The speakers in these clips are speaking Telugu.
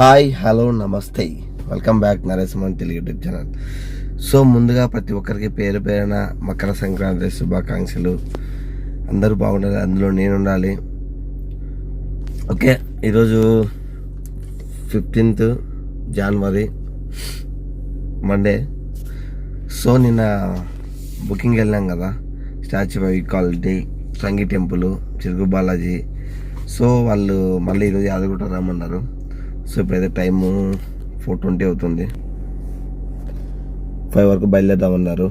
హాయ్ హలో నమస్తే. వెల్కమ్ బ్యాక్ నరేశ్మన్ తెలుగు యూట్యూబ్ ఛానల్. సో ముందుగా ప్రతి ఒక్కరికి పేరు పేరున మకర సంక్రాంతి శుభాకాంక్షలు. అందరూ బాగుండాలి అందులో నేను ఉండాలి ఓకే ఈరోజు ఫిఫ్టీన్త్ జనవరి మండే సో నిన్న బుకింగ్ వెళ్ళాం కదా statue of equality Sanghi temple చిరుగు Balaji so వాళ్ళు మళ్ళీ ఈరోజు యాదగిరి రమ్మన్నారు. సో ఇప్పుడైతే టైము ఫోర్ ట్వంటీ అవుతుంది. ఫైవ్ వరకు బయలుదేరదామన్నారు.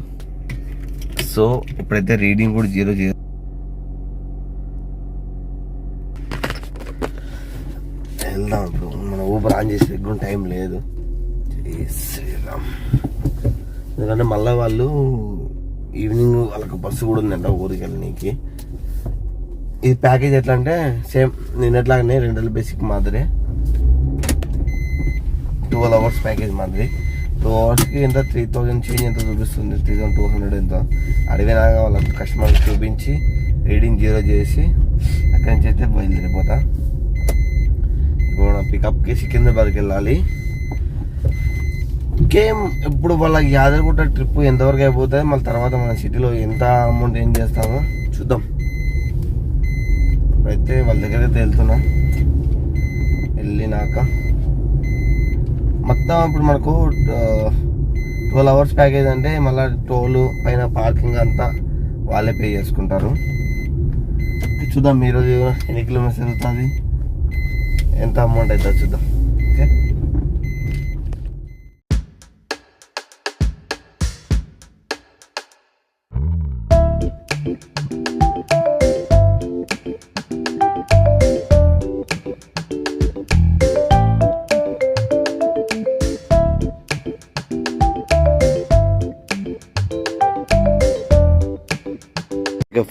సో ఇప్పుడైతే రీడింగ్ కూడా జీరో జీరో వెళ్దాం ఇప్పుడు మన ఊబర్ ఆన్ చేసి కూడా టైం లేదు. శ్రీరామ్. ఎందుకంటే మళ్ళీ వాళ్ళు ఈవినింగ్ వాళ్ళకి బస్సు కూడా ఉందంట ఊరికి వెళ్ళనీకి. ఇది ప్యాకేజ్ ఎట్లా అంటే సేమ్ నిన్నట్లాగానే రెండు వేల బేసిక్ మాదిరే. ట్వెల్వ్ అవర్స్ ప్యాకేజ్ మాదిరి టూ అవర్స్కి ఎంత? త్రీ థౌజండ్ చేంజ్ ఎంత చూపిస్తుంది? త్రీ థౌసండ్ టూ హండ్రెడ్ ఎంత? అడిగినాక వాళ్ళకి కస్టమర్ చూపించి రీడింగ్ జీరో చేసి అక్కడి నుంచి అయితే బయలుదేరిపోతా. ఇప్పుడు నా పికప్కి సికింద్రాబాద్కి వెళ్ళాలి ఇంకేం? ఇప్పుడు వాళ్ళకి యాదగిరిగుట్ట ట్రిప్ ఎంతవరకు అయిపోతుంది మళ్ళీ తర్వాత మన సిటీలో ఎంత అమౌంట్ ఏం చేస్తామో చూద్దాం. ఇప్పుడైతే వాళ్ళ దగ్గర అయితే వెళ్తున్నా. వెళ్ళినాక మొత్తం ఇప్పుడు మనకు ట్వెల్వ్ అవర్స్ ప్యాకేజ్ అంటే మళ్ళీ టోల్ పైన పార్కింగ్ అంతా వాళ్ళే పే చేసుకుంటారు. చూద్దాం ఈరోజు ఎన్ని కిలోమీటర్స్ వెళ్తుంది? ఎంత అమౌంట్ అవుతుంది చూద్దాం. ఓకే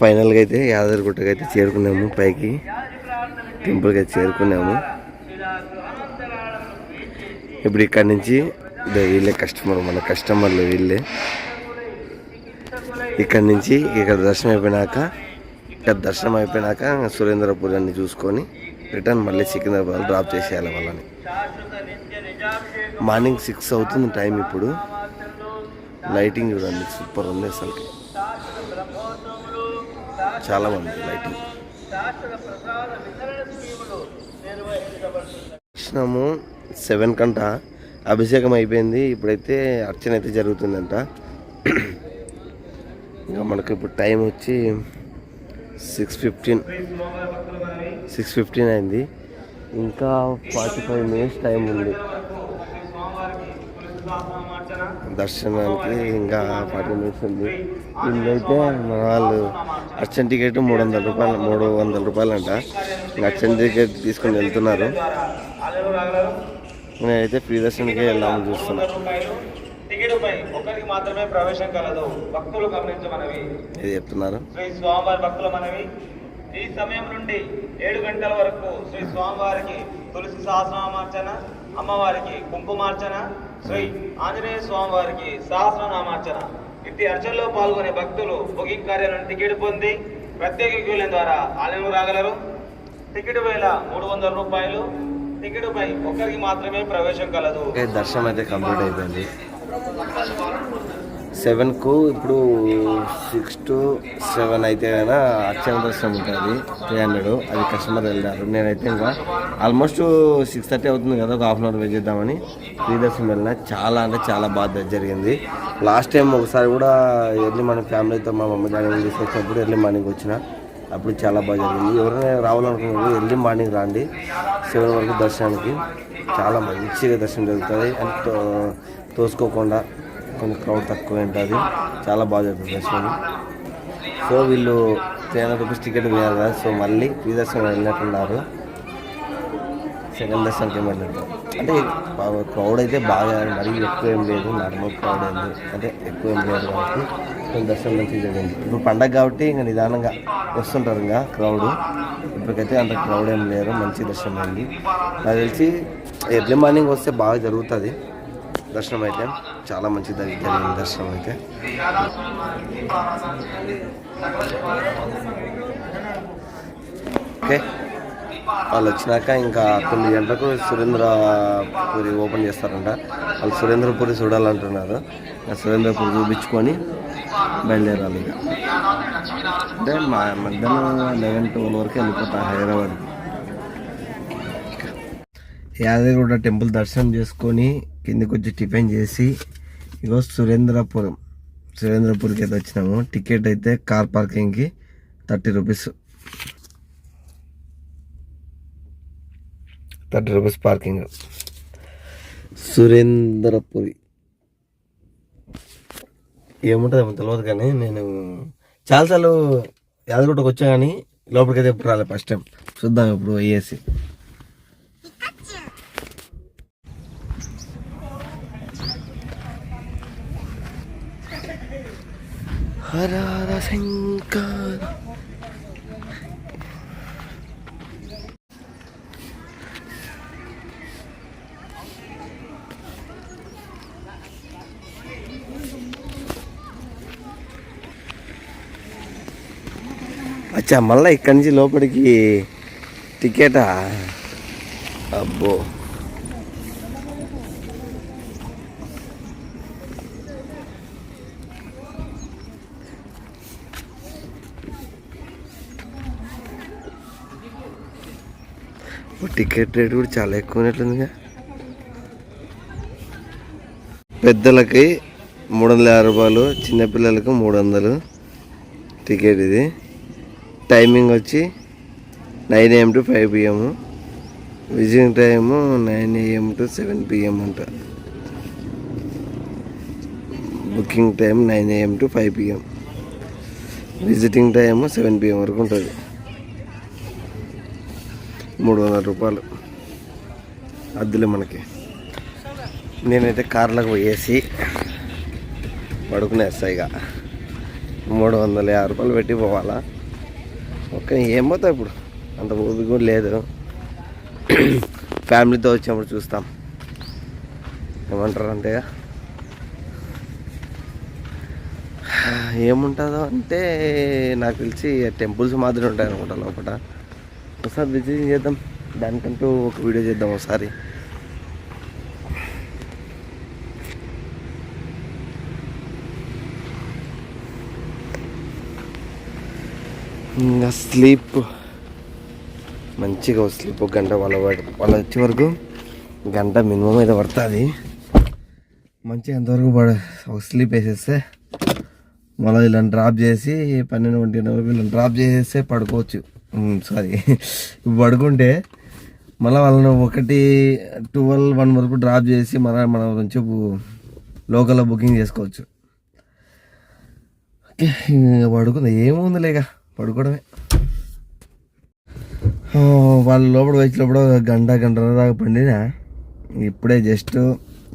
ఫైనల్గా అయితే యాదగిరిగుట్టకి అయితే చేరుకున్నాము. పైకి టెంపుల్కి అయితే చేరుకున్నాము. ఇప్పుడు ఇక్కడ నుంచి వీళ్ళే కస్టమర్ మన కస్టమర్లు వీళ్ళే. ఇక్కడ నుంచి ఇక్కడ దర్శనం అయిపోయినాక ఇక్కడ దర్శనం అయిపోయినాక సురేంద్రపురాన్ని చూసుకొని రిటర్న్ మళ్ళీ సికింద్రాబాద్ డ్రాప్ చేసేయాలి వాళ్ళని. మార్నింగ్ సిక్స్ అవుతుంది టైం ఇప్పుడు. లైటింగ్ చూడండి సూపర్ ఉంది అసలుకి. చాలా బాగుంది లైటింగ్. దర్శనము సెవెన్ కంట అభిషేకం అయిపోయింది. ఇప్పుడైతే అర్చన అయితే జరుగుతుందంట. ఇంకా మనకు ఇప్పుడు టైం వచ్చి సిక్స్ ఫిఫ్టీన్ సిక్స్ ఫిఫ్టీన్ అయింది. ఇంకా ఫార్టీ ఫైవ్ మినిట్స్ టైం ఉంది. దర్శనానికి ఇంకా ఫార్టీ మినిట్స్ ఉంది. వీళ్ళైతే మన వాళ్ళు అర్చన టికెట్ మూడు వందల రూపాయలు మూడు వందల రూపాయలు అంట టికెట్ తీసుకొని వెళ్తున్నారు. నేనైతే ఫ్రీ దర్శనకే వెళ్దామని చూస్తున్నా. టికెట్పై ఒక్కరికి మాత్రమే ప్రవేశం కలదు భక్తులు గమనించమనవి ఇది చెప్తున్నారు? శ్రీ స్వామివారి భక్తుల మనవి. ఈ సమయం నుండి ఏడు గంటల వరకు శ్రీ స్వామివారికి తులసి సహస్రనామార్చన అమ్మవారికి కుంకుమార్చన శ్రీ ఆంజనేయ స్వామివారికి సహస్రనామార్చన. ఇట్టి అర్చనలో పాల్గొనే భక్తులు బుకింగ్ కార్యాలయం టికెట్ పొంది ప్రత్యేక క్యూలైన్ ద్వారా ఆలయంలో రాగలరు. టికెట్ వేల మూడు వందల రూపాయలు. టికెట్పై ఒకరికి మాత్రమే ప్రవేశం కలదు. దర్శనం అయితే కంప్లీట్ అయిపోయింది. సెవెన్కు ఇప్పుడు సిక్స్ టు సెవెన్ అయితే కనుక అర్చన దర్శనం ఉంటుంది త్రీ హండ్రెడ్ అది కస్టమర్ వెళ్ళారు నేనైతే ఇంకా ఆల్మోస్ట్ సిక్స్ థర్టీ అవుతుంది కదా ఒక హాఫ్ అన్ అవర్ వెయిట్ చేద్దామని. త్రీ దర్శనం వెళ్ళిన చాలా అంటే చాలా బాధ జరిగింది. లాస్ట్ టైం ఒకసారి కూడా ఎర్లీ మార్నింగ్ ఫ్యామిలీతో మా మమ్మీ డాడీ తీసుకొచ్చినప్పుడు ఎర్లీ మార్నింగ్ వచ్చిన అప్పుడు చాలా బాగా జరిగింది. ఎవరైనా రావాలనుకున్నప్పుడు ఎర్లీ మార్నింగ్ రాండి. సెవెన్ వరకు దర్శనానికి చాలా మంచిగా దర్శనం జరుగుతుంది. అండ్ తోసుకోకుండా కొంచెం క్రౌడ్ తక్కువ ఉంటుంది చాలా బాగా జరుగుతుంది దర్శనం సో వీళ్ళు త్రీ హండ్రెడ్ రూపీస్ టికెట్ వేయాలి కదా. సో మళ్ళీ ఫ్రీ దర్శనం వెళ్ళినట్టున్నారు. సెకండ్ దర్శనంకి వెళ్ళినట్టు. అంటే క్రౌడ్ అయితే బాగా మరీ ఎక్కువ ఏం లేదు. నార్మల్ క్రౌడ్ ఉంది అంటే ఎక్కువ ఏం లేదు కాబట్టి కొంచెం దర్శనం మంచిగా జరిగింది. ఇప్పుడు పండగ కాబట్టి ఇంకా నిదానంగా వస్తుంటారు ఇంకా క్రౌడ్ ఇప్పటికైతే అంత క్రౌడ్ ఏం లేరు మంచి దర్శనం అయింది. నాకు తెలిసి ఎర్లీ మార్నింగ్ వస్తే బాగా జరుగుతుంది. దర్శనం అయితే చాలా మంచి జరిగింది దర్శనం అయితే. ఓకే. వాళ్ళు వచ్చినాక ఇంకా తొమ్మిది గంటలకు సురేంద్రపురి ఓపెన్ చేస్తారంట. వాళ్ళు సురేంద్రపురి చూడాలంటున్నారు. ఆ సురేంద్రపురి చూపించుకొని బయలుదేరాలి ఇక. అంటే మా మధ్యాహ్నం లెవెన్ ట్వెల్వ్ వరకు వెళ్ళిపోతా హైదరాబాద్కి. యాదగిరిగూడ టెంపుల్ దర్శనం చేసుకొని కిందికి వచ్చి టిఫిన్ చేసి ఇగో సురేంద్రపురం సురేంద్రపూర్కి అయితే వచ్చినాము. టికెట్ అయితే car పార్కింగ్కి thirty rupees. Thirty rupees parking. Surendrapuri. ఏముంటుందేమో తెలియదు కానీ నేను చాలాసార్లు యాదగిరిగుట్టకు వచ్చా కానీ లోపలికైతే ఎప్పుడు రాలేదు ఫస్ట్ టైం చూద్దాం ఇప్పుడు అయ్యేసి హర హర శంకర అచ్చా మళ్ళీ ఇక్కడి నుంచి లోపలికి టికెటా అబ్బో టికెట్ రేట్ కూడా చాలా ఎక్కువ ఉన్నట్లుందిగా పెద్దలకి మూడు వందల యాభై రూపాయలు చిన్నపిల్లలకు మూడు వందలు టికెట్ ఇది. టైమింగ్ వచ్చి nine AM to five PM visiting time nine AM to seven PM అంట. Booking time nine AM to five PM visiting time seven PM వరకు ఉంటుంది. మూడు వందల రూపాయలు. అద్దులే మనకి. నేనైతే కార్లకు పోయేసి పడుకునేస్తా ఇక మూడు వందల యాభై రూపాయలు పెట్టి పోవాలా? ఓకే ఏం పోతా ఇప్పుడు? అంత ఓపిక కూడా లేదు. ఫ్యామిలీతో వచ్చినప్పుడు చూస్తాం. ఏమంటారు అంటే ఏముంటుందో అంటే నాకు తెలిసి టెంపుల్స్ మాదిరి ఉంటాయి అనుకుంటా లోపల ఒకసారి విజిట్ చేద్దాం. దానికంటూ ఒక వీడియో చేద్దాం ఒకసారి. ఇంకా స్లీప్. మంచిగా స్లీప్ ఒక గంట వాళ్ళ వాళ్ళ వచ్చే వరకు గంట మినిమం అయితే పడుతుంది. మంచిగా ఎంతవరకు పడ ఒక స్లీప్ వేసేస్తే మళ్ళీ వీళ్ళని డ్రాప్ చేసి పన్నెండు ఒంటి గంటల వరకు వీళ్ళని డ్రాప్ చేసేస్తే పడుకోవచ్చు. సారీ పడుకుంటే మళ్ళీ వాళ్ళని ఒకటి ట్వెల్వ్ వన్ వరకు డ్రాప్ చేసి మళ్ళీ మనం కొంచెం లోకల్లో బుకింగ్ చేసుకోవచ్చు. ఓకే పడుకుంది ఏముంది లేక పడుకోవడమే వాళ్ళ లోపల వచ్చినప్పుడు గంట గంటన్నర దాకా పండిన. ఇప్పుడే జస్ట్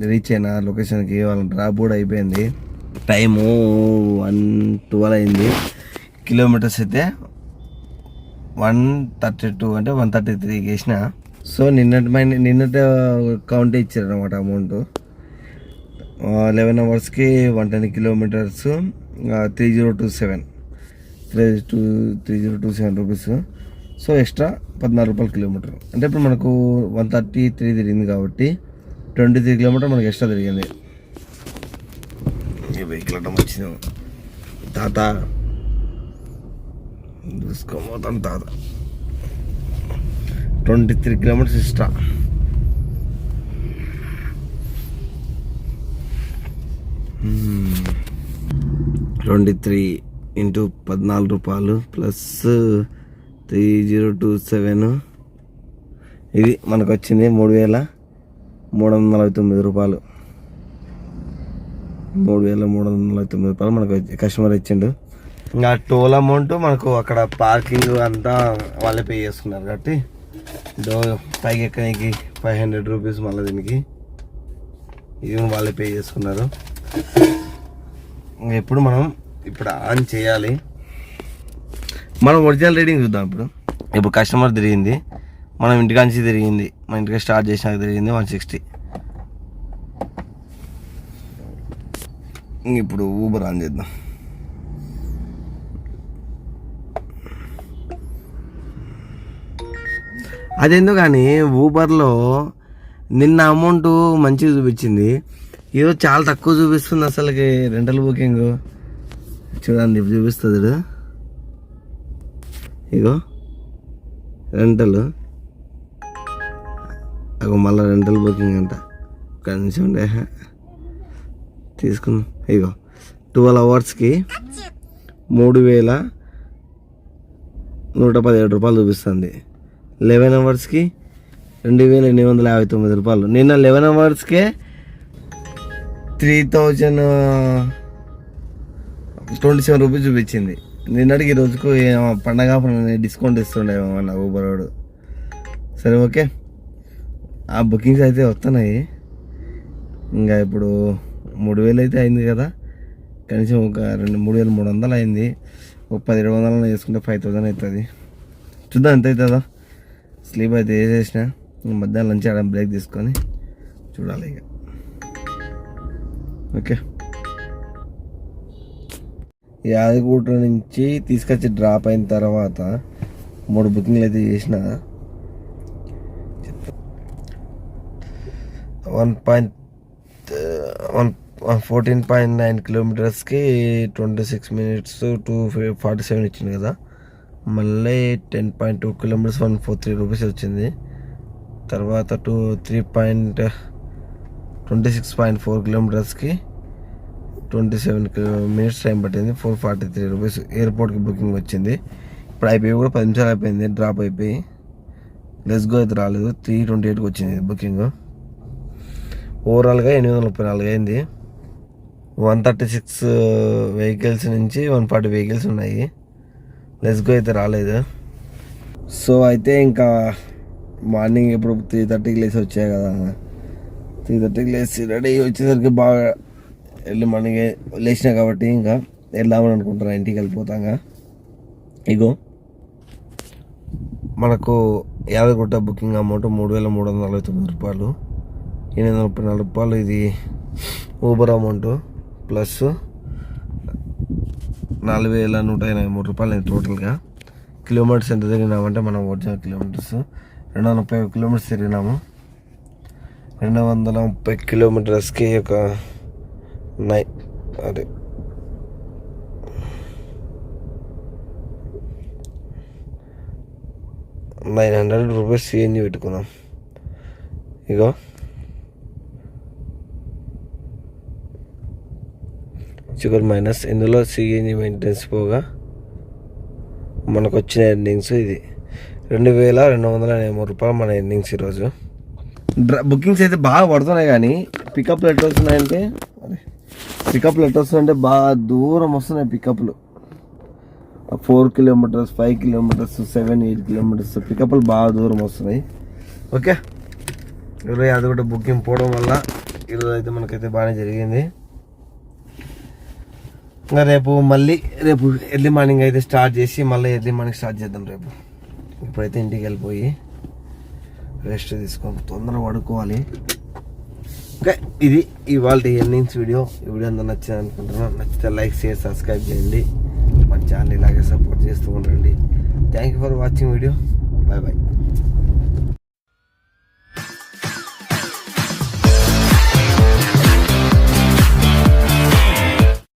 రీచ్ అయినా లొకేషన్కి వాళ్ళ డ్రాప్ కూడా అయిపోయింది. టైము వన్ ట్వెల్వ్ అయింది. కిలోమీటర్స్ అయితే వన్ థర్టీ టూ అంటే వన్ థర్టీ త్రీ వేసిన సో నిన్నటి మైన నిన్నటి కౌంటే ఇచ్చారనమాట అమౌంట్. లెవెన్ అవర్స్కి one ten kilometres three zero two seven three two three zero two seven rupees. So extra పద్నాలుగు రూపాయలు కిలోమీటర్. అంటే ఇప్పుడు మనకు వన్ థర్టీ త్రీ తిరిగింది కాబట్టి ట్వంటీ త్రీ కిలోమీటర్ మనకి ఎక్స్ట్రా తిరిగింది. వెహికల్ అడ్డం వచ్చింది. తాత చూసుకోబోతాం తాత twenty three kilometres extra twenty three into పద్నాలుగు రూపాయలు plus three zero two seven ఇది మనకు వచ్చింది మూడు వేల మూడు వందల నలభై తొమ్మిది రూపాయలు. మూడు వేల మూడు వందల నలభై తొమ్మిది రూపాయలు మనకు వచ్చి- కస్టమర్ ఇచ్చిండు. ఇంకా టోల్ అమౌంట్ మనకు అక్కడ పార్కింగ్ అంతా వాళ్ళే పే చేసుకున్నారు కాబట్టి డోర్ పైకి ఎక్కడానికి ఫైవ్ హండ్రెడ్ రూపీస్ మళ్ళీ దీనికి. ఇది వాళ్ళే పే చేసుకున్నారు. ఇంకా ఇప్పుడు మనం ఇప్పుడు ఆన్ చేయాలి. మనం ఒరిజినల్ రీడింగ్ చూద్దాం ఇప్పుడు. ఇప్పుడు కస్టమర్ తిరిగింది. మనం ఇంటికాంచి తిరిగింది. మన ఇంటికి స్టార్ట్ చేసినాక తిరిగింది వన్ సిక్స్టీ. ఇప్పుడు ఊబర్ ఆన్ చేద్దాం. అదెందుకు కానీ ఊబర్లో నిన్న అమౌంట్ మంచిగా చూపించింది. ఈరోజు చాలా తక్కువ చూపిస్తుంది అసలుకి రెంటల్ బుకింగ్. చూడండి చూపిస్తుంది ఇగో రెంటల్. అగో మళ్ళీ రెంటల్ బుకింగ్ అంట. కనీసం ఉండే. తీసుకుందాం. ఇగో ట్వెల్వ్ అవర్స్కి మూడు వేల నూట పదిహేడు రూపాయలు చూపిస్తుంది. లెవెన్ అవర్స్కి రెండు వేల ఎనిమిది వందల యాభై తొమ్మిది రూపాయలు. నిన్న eleven అవర్స్కే three thousand twenty seven rupees చూపించింది. నిన్నటికి ఈ రోజుకు పండగ డిస్కౌంట్ ఇస్తుండే మన ఊబర్ వాడు. సరే ఓకే. ఆ బుకింగ్స్ అయితే వస్తున్నాయి. ఇంకా ఇప్పుడు మూడు వేలు అయితే అయింది కదా. కనీసం ఒక రెండు మూడు వేల మూడు వందలు అయింది. ఒక పది వందలు వేసుకుంటే ఫైవ్ థౌజండ్ అవుతుంది. చూద్దాం ఎంత అవుతుందో. స్లీప్ అయితే వేసేసిన మధ్యాహ్నం లంచ్ ఆడ బ్రేక్ తీసుకొని చూడాలి ఇక. ఓకే. యాదగిరిగుట్ట నుంచి తీసుకొచ్చి డ్రాప్ అయిన తర్వాత మూడు బుకింగ్లు అయితే చేసిన. One point one fourteen point nine కిలోమీటర్స్కి twenty six minutes two forty seven ఇచ్చింది కదా. మళ్ళీ ten point two kilometres one four three rupees వచ్చింది. తర్వాత two three point twenty six point four కిలోమీటర్స్కి twenty seven minutes time పట్టింది. ఫోర్ ఫార్టీ త్రీ రూపీస్ ఎయిర్పోర్ట్కి బుకింగ్ వచ్చింది. ఇప్పుడు అయిపోయి కూడా పది నిమిషాలు అయిపోయింది. డ్రాప్ అయిపోయి లెస్ గో అయితే రాలేదు. త్రీ ట్వంటీ ఎయిట్కి వచ్చింది బుకింగ్ ఓవరాల్గా ఎనిమిది వందల ముప్పై నాలుగు అయింది. వన్ థర్టీ సిక్స్ వెహికల్స్ నుంచి వన్ ఫార్టీ వెహికల్స్ ఉన్నాయి. లెస్గో అయితే రాలేదు. సో అయితే ఇంకా మార్నింగ్ ఇప్పుడు త్రీ థర్టీకి లేచి వచ్చాయి కదా. త్రీ థర్టీకి లేచి రెడీ వచ్చేసరికి బాగా ఎర్లీ మార్నింగ్ లేచినా కాబట్టి ఇంకా వెళ్దామని అనుకుంటున్నా. ఇంటికి వెళ్ళిపోతాగా. ఇగో మనకు యాభై గుట్ట బుకింగ్ అమౌంట్ మూడు వేల మూడు వందల నలభై తొమ్మిది రూపాయలు. ఎనిమిది వందల ముప్పై నాలుగు రూపాయలు ఇది ఊబర్ అమౌంట్ ప్లస్ నాలుగు వేల నూట ఎనభై మూడు రూపాయలు టోటల్గా కిలోమీటర్స్ ఎంత తిరిగినామంటే మనం ఒరిజినల్ కిలోమీటర్స్. రెండు వందల ముప్పై కిలోమీటర్స్ తిరిగినాము. రెండు వందల ముప్పై కిలోమీటర్స్కి ఒక నై అదే. నైన్ హండ్రెడ్ రూపీస్ సిఎన్జి పెట్టుకుందాం ఇగో. Sugar minus. ఇందులో సిఎన్జి మెయింటెనెన్స్ పోగా మనకు వచ్చిన ఎర్నింగ్స్ ఇది. రెండు వేల రెండు వందల ఎనభై మూడు రూపాయలు మన ఎర్నింగ్స్ ఈరోజు. డ్ర బుకింగ్స్ అయితే బాగా పడుతున్నాయి కానీ పికప్లు ఎట్లా వస్తున్నాయంటే పికప్లు ఎట్లా వస్తున్నాయంటే బాగా దూరం వస్తున్నాయి పికప్లు. Four kilometres five kilometres seven eight kilometres పికప్లు బాగా దూరం వస్తున్నాయి. ఓకే? ఈరోజు అది కూడా బుకింగ్ పోవడం వల్ల ఈరోజు అయితే మనకైతే బాగానే జరిగింది. ఇంకా రేపు మళ్ళీ రేపు ఎర్లీ మార్నింగ్ అయితే స్టార్ట్ చేసి మళ్ళీ ఎర్లీ మార్నింగ్ స్టార్ట్ చేద్దాం రేపు. ఇప్పుడైతే ఇంటికి వెళ్ళిపోయి రెస్ట్ తీసుకొని తొందరగా పడుకోవాలి. ఓకే ఇది ఇవాళ ఎర్నింగ్స్ వీడియో. ఈ వీడియో అంతా నచ్చింది అనుకుంటున్నాను నచ్చితే లైక్ షేర్ సబ్స్క్రైబ్ చేయండి. మన ఛానల్ ఇలాగే సపోర్ట్ చేస్తూ ఉండండి. Thank you for watching video bye bye